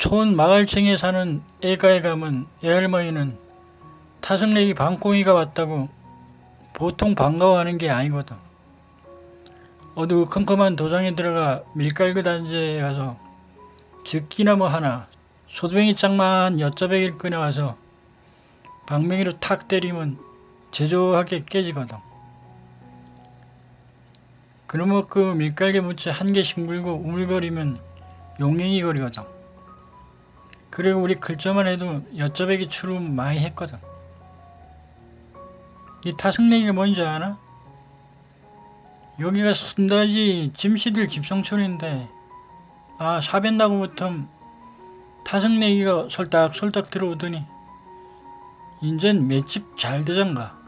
촌 마을층에 사는 애가에 가면 애할머니는 타승레기 방꽁이가 왔다고 보통 반가워하는 게 아니거든. 어두컴컴한 도장에 들어가 밀가루 단지에 가서 즉기나무 하나 소두뱅이 짝만 여자백일 꺼내와서 방맹이로 탁 때리면 제조하게 깨지거든. 그러면 그 밀가루에 묻혀 한 개씩 물고 우물거리면 용행이 거리거든. 그리고 우리 글자만 해도 여자백이 추름 많이 했거든. 이 타승내기가 뭔지 아나? 여기가 순다지 짐씨들 집성촌인데 아 사변나고 부터 타승내기가 솔딱솔딱 들어오더니 인젠 맷집 잘 되장가